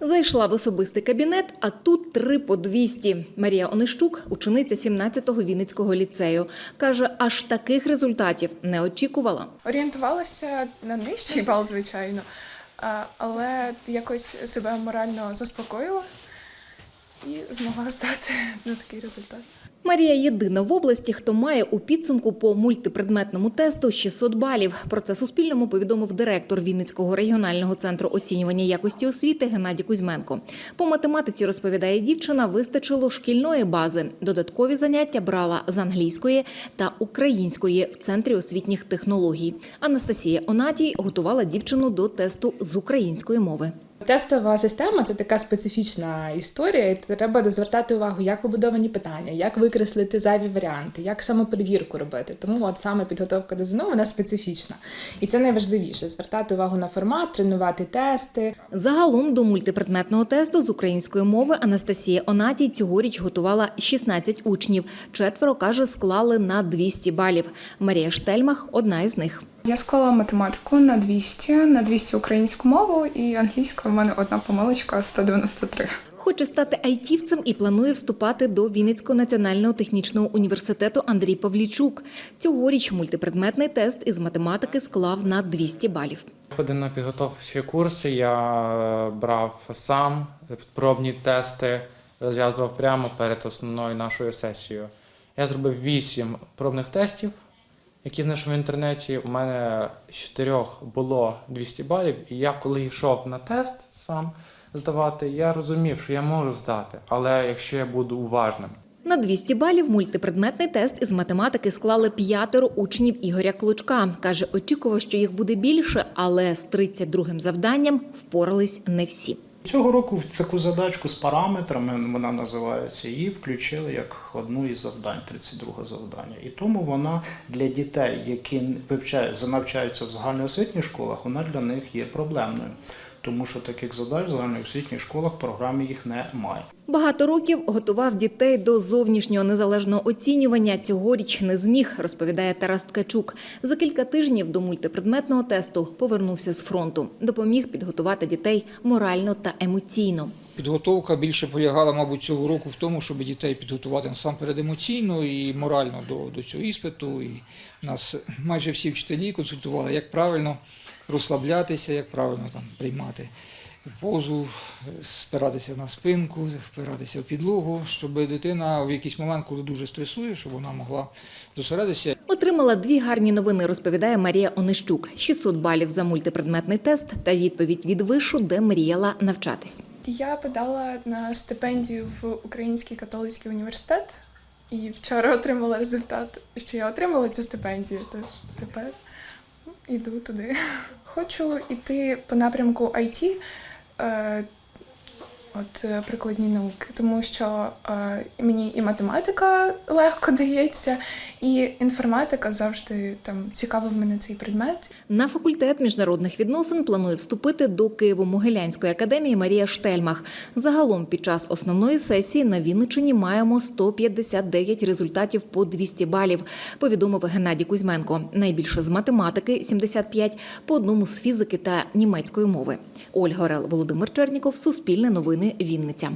Зайшла в особистий кабінет, а тут три по 200. Марія Онищук, учениця 17-го Вінницького ліцею, каже, аж таких результатів не очікувала. Орієнтувалася на нижчий бал, звичайно, але якось себе морально заспокоїла і змогла здати на такий результат. Марія єдина в області, хто має у підсумку по мультипредметному тесту 600 балів. Про це Суспільному повідомив директор Вінницького регіонального центру оцінювання якості освіти Геннадій Кузьменко. По математиці розповідає дівчина, вистачило шкільної бази. Додаткові заняття брала з англійської та української в центрі освітніх технологій. Анастасія Онатій готувала дівчину до тесту з української мови. Тестова система це така специфічна історія, і треба звертати увагу, як побудовані питання, як викреслити зайві варіанти, як самоперевірку робити. Тому от саме підготовка до ЗНО вона специфічна. І це найважливіше звертати увагу на формат, тренувати тести. Загалом до мультипредметного тесту з української мови Анастасія Онатій цьогоріч готувала 16 учнів. Четверо, каже, склали на 200 балів. Марія Штельмах – одна із них. Я склала математику на 200, на 200 українську мову і англійська в мене одна помилочка 193. Хоче стати айтівцем і планує вступати до Вінницького національного технічного університету Андрій Павлічук. Цьогоріч мультипредметний тест із математики склав на 200 балів. Ходив на підготовчі курси, я брав сам пробні тести, розв'язував прямо перед основною нашою сесією. Я зробив вісім пробних тестів, які знайшов в інтернеті. У мене з чотирьох було 200 балів, і я коли йшов на тест сам здавати, я розумів, що я можу здати, але якщо я буду уважним. На 200 балів мультипредметний тест із математики склали п'ятеро учнів Ігоря Клочка. Каже, очікував, що їх буде більше, але з 32-м завданням впорались не всі. Цього року в таку задачку з параметрами вона називається, її включили як одну із завдань, 32 завдання. І тому вона для дітей, які вивчають, навчаються в загальноосвітніх школах, вона для них є проблемною. Тому що таких задач в загальноосвітніх школах в програмі їх немає. Багато років готував дітей до зовнішнього незалежного оцінювання. Цьогоріч не зміг, розповідає Тарас Ткачук. За кілька тижнів до мультипредметного тесту повернувся з фронту. Допоміг підготувати дітей морально та емоційно. Підготовка більше полягала, мабуть, цього року в тому, щоб дітей підготувати насамперед емоційно і морально до, до цього іспиту. І нас майже всі вчителі консультували, як правильно розслаблятися, як правильно там приймати позу, спиратися на спинку, впиратися в підлогу, щоб дитина в якийсь момент, коли дуже стресує, щоб вона могла зосередитися Отримала дві гарні новини, розповідає Марія Онищук. 600 балів за мультипредметний тест та відповідь від вишу, де мріяла навчатись. Я подала на стипендію в Український католицький університет і вчора отримала результат, що я отримала цю стипендію. То тепер іду туди. Хочу йти по напрямку IT, от е, прикладні науки, тому що е, мені і математика легко дається, і інформатика завжди там цікавив мене цей предмет. На факультет міжнародних відносин планує вступити до Києво-Могилянської академії Марія Штельмах. Загалом під час основної сесії на Вінниччині маємо 159 результатів по 200 балів, повідомив Геннадій Кузьменко. Найбільше з математики 75, по одному з фізики та німецької мови. Ольга Орел, Володимир Черніков, Суспільне новини, Вінниця.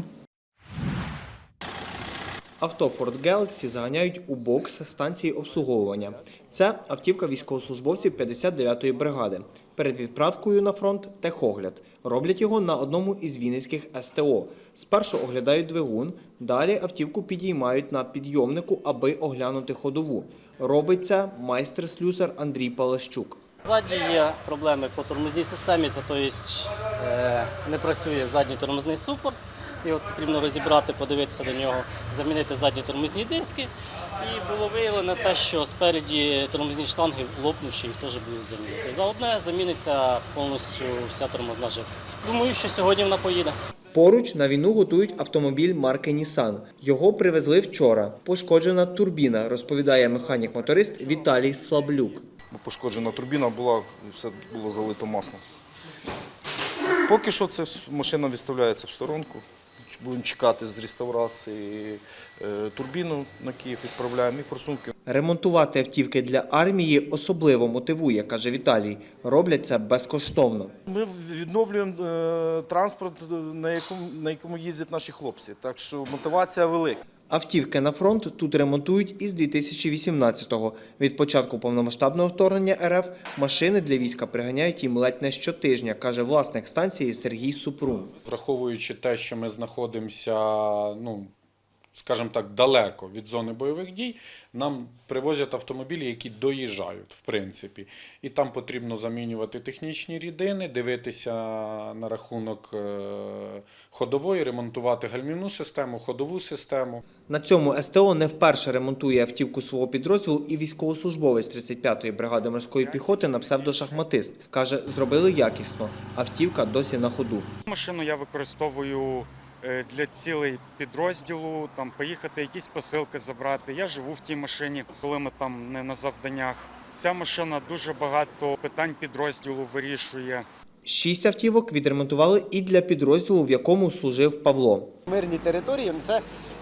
Авто Ford Galaxy заганяють у бокс станції обслуговування. Це автівка військовослужбовців 59-ї бригади. Перед відправкою на фронт техогляд. Роблять його на одному із вінницьких СТО. Спершу оглядають двигун, далі автівку підіймають на підйомнику, аби оглянути ходову. Робить це майстер-слюсар Андрій Палащук. Ззаді є проблеми по тормозній системі, це тобто е, не працює задній тормозний супорт. Його потрібно розібрати, подивитися до нього, замінити задні тормозні диски. І було виявлено те, що спереді тормозні штанги лопнучі, їх теж будуть замінити. За одне заміниться повністю вся тормозна жидкість. Думаю, що сьогодні вона поїде. Поруч на війну готують автомобіль марки Nissan. Його привезли вчора. Пошкоджена турбіна, розповідає механік-моторист Віталій Слаблюк. Бо пошкоджена турбіна була і все було залито маслом. Поки що це машина відставляється в сторонку. Будемо чекати з реставрації е, турбіну на Київ, відправляємо і форсунки. Ремонтувати автівки для армії особливо мотивує, каже Віталій. Роблять це безкоштовно. Ми відновлюємо е, транспорт, на якому, на якому їздять наші хлопці. Так що мотивація велика. Автівки на фронт тут ремонтують із 2018-го. Від початку повномасштабного вторгнення РФ машини для війська приганяють їм ледь не щотижня, каже власник станції Сергій Супрун. враховуючи те, що ми знаходимося, ну скажімо так, далеко від зони бойових дій, нам привозять автомобілі, які доїжджають, в принципі. І там потрібно замінювати технічні рідини, дивитися на рахунок е, ходової, ремонтувати гальмівну систему, ходову систему. На цьому СТО не вперше ремонтує автівку свого підрозділу і військовослужбовець 35-ї бригади морської піхоти на псевдошахматист. Каже, зробили якісно. Автівка досі на ходу. Машину я використовую для цілей підрозділу, там поїхати, якісь посилки забрати. Я живу в тій машині, коли ми там не на завданнях. Ця машина дуже багато питань підрозділу вирішує. Шість автівок відремонтували і для підрозділу, в якому служив Павло. мирні території це,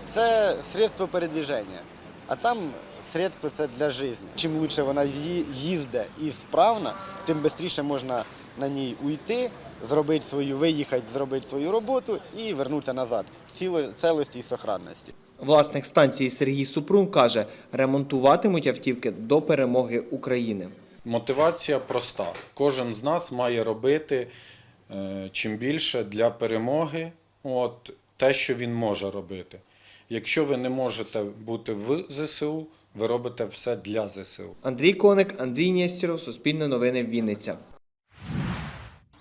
це средство передвіження. А там средство це для життя. Чим лучше вона їздить і справна, тим швидше можна на ній уйти, зробити свою, виїхати, зробити свою роботу і вернутися назад. в ціло- целості і сохранності. Власник станції Сергій Супрун каже, ремонтуватимуть автівки до перемоги України. Мотивація проста. Кожен з нас має робити е, чим більше для перемоги, от, те, що він може робити. Якщо ви не можете бути в ЗСУ, ви робите все для ЗСУ. Андрій Коник, Андрій Нєстєров, Суспільне новини, Вінниця.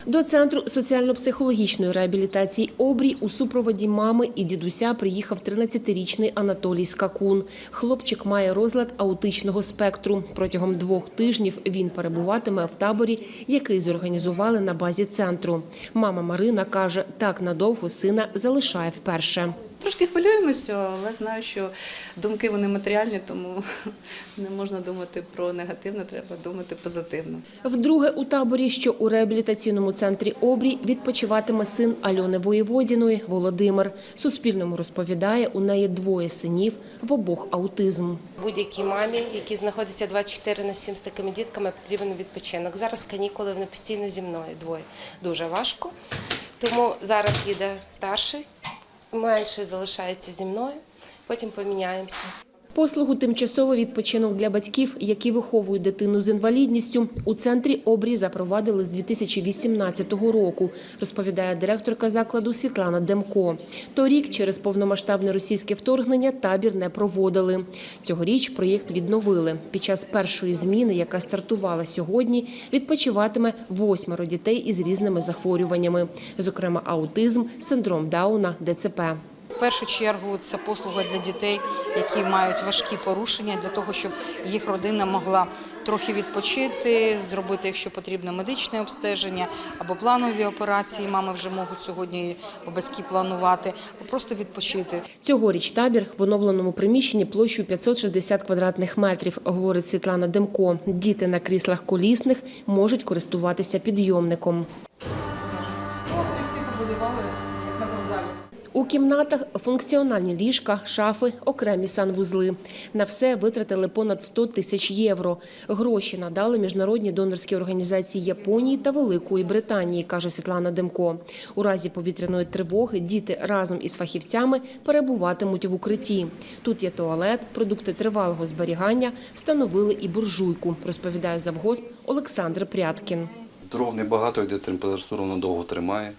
До центру соціально-психологічної реабілітації Обрій у супроводі мами і дідуся приїхав 13-річний Анатолій Скакун. Хлопчик має розлад аутичного спектру. Протягом двох тижнів він перебуватиме в таборі, який зорганізували на базі центру. Мама Марина каже, так надовго сина залишає вперше. Трошки хвилюємося, але знаю, що думки вони матеріальні, тому не можна думати про негативне, треба думати позитивно. Вдруге у таборі, що у реабілітаційному центрі Обрій, відпочиватиме син Альони Воєводіної Володимир. Суспільному розповідає, у неї двоє синів, в обох аутизм. Будь-якій мамі, які знаходяться 24 на 7 з такими дітками, потрібен відпочинок. Зараз канікули, вони постійно зі мною двоє. Дуже важко. Тому зараз їде старший, менший залишається зі мною, потім поміняємося. Послугу тимчасовий відпочинок для батьків, які виховують дитину з інвалідністю, у центрі обрій запровадили з 2018 року, розповідає директорка закладу Світлана Демко. Торік через повномасштабне російське вторгнення табір не проводили. Цьогоріч проєкт відновили. Під час першої зміни, яка стартувала сьогодні, відпочиватиме восьмеро дітей із різними захворюваннями, зокрема аутизм, синдром Дауна, ДЦП. В першу чергу це послуга для дітей, які мають важкі порушення, для того, щоб їх родина могла трохи відпочити, зробити, якщо потрібно, медичне обстеження або планові операції. Мами вже можуть сьогодні батьки планувати, або просто відпочити. Цьогоріч табір в оновленому приміщенні площею 560 квадратних метрів, говорить Світлана Демко. Діти на кріслах колісних можуть користуватися підйомником. У кімнатах функціональні ліжка, шафи, окремі санвузли. На все витратили понад 100 тисяч євро. Гроші надали міжнародні донорські організації Японії та Великої Британії, каже Світлана Демко. У разі повітряної тривоги діти разом із фахівцями перебуватимуть в укритті. Тут є туалет, продукти тривалого зберігання, встановили і буржуйку, розповідає завгосп Олександр Пряткін. Дров небагато йде, температуру воно довго тримає.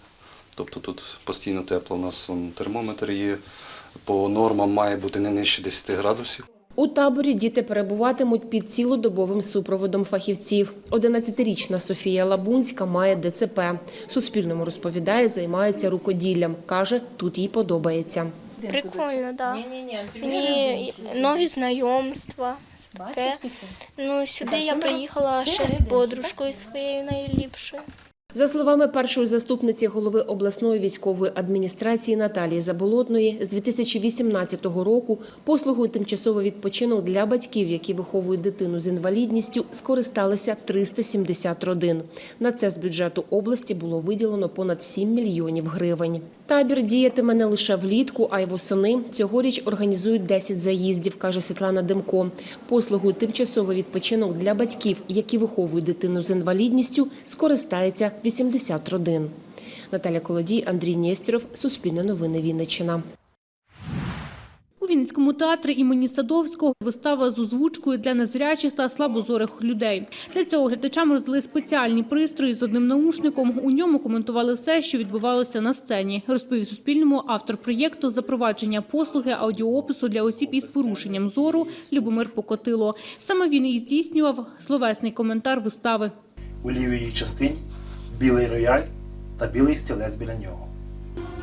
Тобто тут постійно тепло. У нас термометр є. По нормам має бути не нижче 10 градусів. У таборі діти перебуватимуть під цілодобовим супроводом фахівців. 11-річна Софія Лабунська має ДЦП. Суспільному розповідає, займається рукоділлям. Каже, тут їй подобається. Прикольно, так. Мені нові знайомства. Таке. Ну, сюди я приїхала ще з подружкою своєю найліпшою. За словами першої заступниці голови обласної військової адміністрації Наталії Заболотної, з 2018 року послугою тимчасовий відпочинок для батьків, які виховують дитину з інвалідністю, скористалися 370 родин. На це з бюджету області було виділено понад 7 мільйонів гривень. Табір діятиме не лише влітку, а й восени. Цьогоріч організують 10 заїздів, каже Світлана Демко. Послугою тимчасовий відпочинок для батьків, які виховують дитину з інвалідністю, скористається 80 родин. Наталя Колодій, Андрій Нєстєров, Суспільне новини Вінниччина. У Вінницькому театрі імені Садовського вистава з озвучкою для незрячих та слабозорих людей. Для цього глядачам роздали спеціальні пристрої з одним наушником. У ньому коментували все, що відбувалося на сцені. Розповів Суспільному автор проєкту запровадження послуги аудіоопису для осіб із порушенням зору Любомир Покотило. Саме він і здійснював словесний коментар вистави. У лівій частині білий рояль та білий стілець біля нього.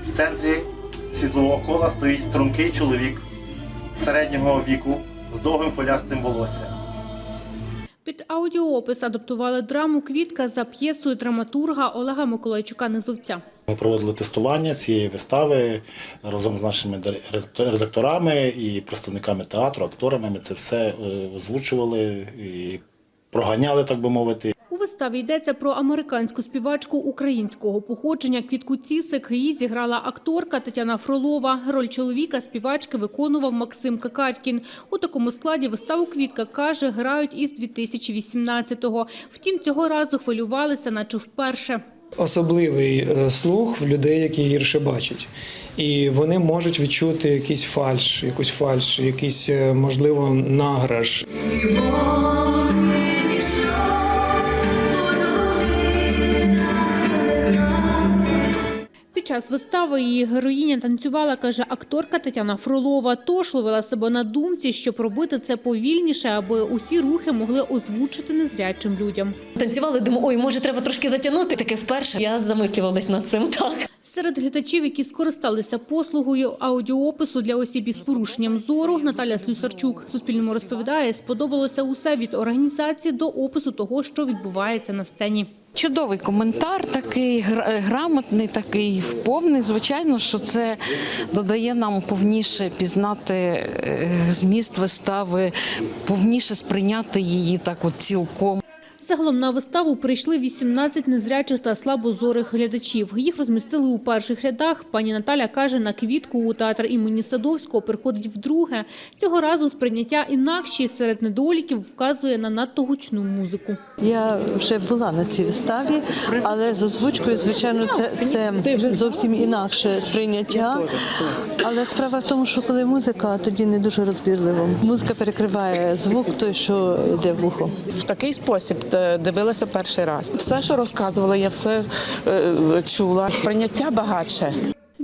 В центрі світлового кола стоїть стрункий чоловік середнього віку з довгим хвилястим волоссям. Під аудіоопис адаптували драму Квітка за п'єсою драматурга Олега Миколайчука Низовця. Ми проводили тестування цієї вистави разом з нашими редакторами і представниками театру, акторами. Ми це все е, озвучували і проганяли, так би мовити. У йдеться про американську співачку українського походження Квітку Цісик. Її зіграла акторка Тетяна Фролова. Роль чоловіка співачки виконував Максим Какарькін. У такому складі виставу Квітка каже, грають із 2018-го. Втім, цього разу хвилювалися, наче вперше. особливий е, слух в людей, які гірше бачать. І вони можуть відчути якийсь фальш, якусь фальш, якийсь, е, можливо, награш. Під час вистави її героїня танцювала, каже акторка Тетяна Фролова. Тож ловила себе на думці, щоб робити це повільніше, аби усі рухи могли озвучити незрячим людям. Танцювали, думаю, ой, може, треба трошки затягнути. Таке вперше. Я замислювалась над цим так. Серед глядачів, які скористалися послугою аудіоопису для осіб із порушенням зору, Наталя Слюсарчук Суспільному розповідає, сподобалося усе від організації до опису того, що відбувається на сцені. Чудовий коментар, такий гра- грамотний, такий повний. Звичайно, що це додає нам повніше пізнати е, зміст вистави, повніше сприйняти її так от цілком. Загалом на виставу прийшли 18 незрячих та слабозорих глядачів. Їх розмістили у перших рядах. Пані Наталя каже, на квітку у театр імені Садовського приходить вдруге. Цього разу сприйняття інакші серед недоліків вказує на надто гучну музику. Я вже була на цій виставі, але з озвучкою, звичайно, це, це зовсім інакше сприйняття. Але справа в тому, що коли музика, тоді не дуже розбірливо. Музика перекриває звук той, що йде в ухо. В такий спосіб дивилася перший раз. Все, що розказували, я все е, чула. Сприйняття багатше.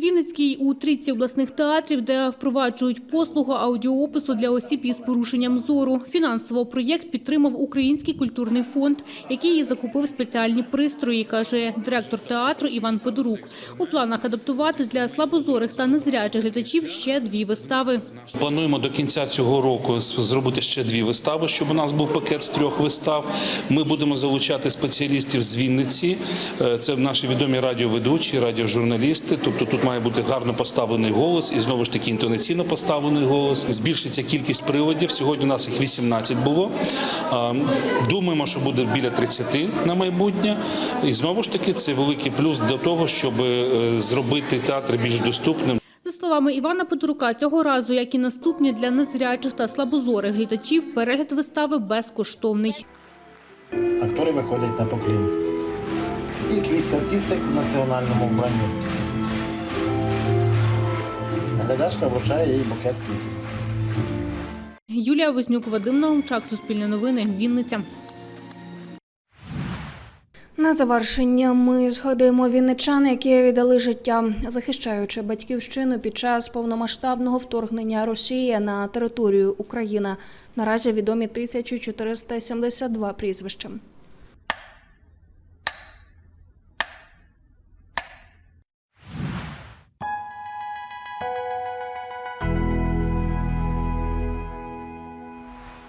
Вінницький у трійці обласних театрів, де впроваджують послугу аудіоопису для осіб із порушенням зору. Фінансово проєкт підтримав Український культурний фонд, який закупив спеціальні пристрої, каже директор театру Іван Подорук. У планах адаптувати для слабозорих та незрячих глядачів ще дві вистави. Плануємо до кінця цього року зробити ще дві вистави, щоб у нас був пакет з трьох вистав. Ми будемо залучати спеціалістів з Вінниці. Е, Це наші відомі радіоведучі, радіожурналісти. Тобто тут має бути гарно поставлений голос і знову ж таки інтонаційно поставлений голос. Збільшиться кількість приводів. Сьогодні у нас їх 18 було. Думаємо, що буде біля 30 на майбутнє. І знову ж таки це великий плюс до того, щоб е, зробити театр більш доступним. За словами Івана Подорука, цього разу, як і наступні для незрячих та слабозорих глядачів, перегляд вистави безкоштовний. Актори виходять на поклін. І квітка цісик в національному вбранні. Глядачка вручає їй букет квітів. Юлія Вознюк, Вадим Наумчак, Суспільне новини, Вінниця. На завершення ми згадуємо вінничан, які віддали життя, захищаючи батьківщину під час повномасштабного вторгнення Росії на територію України. Наразі відомі 1472 прізвища.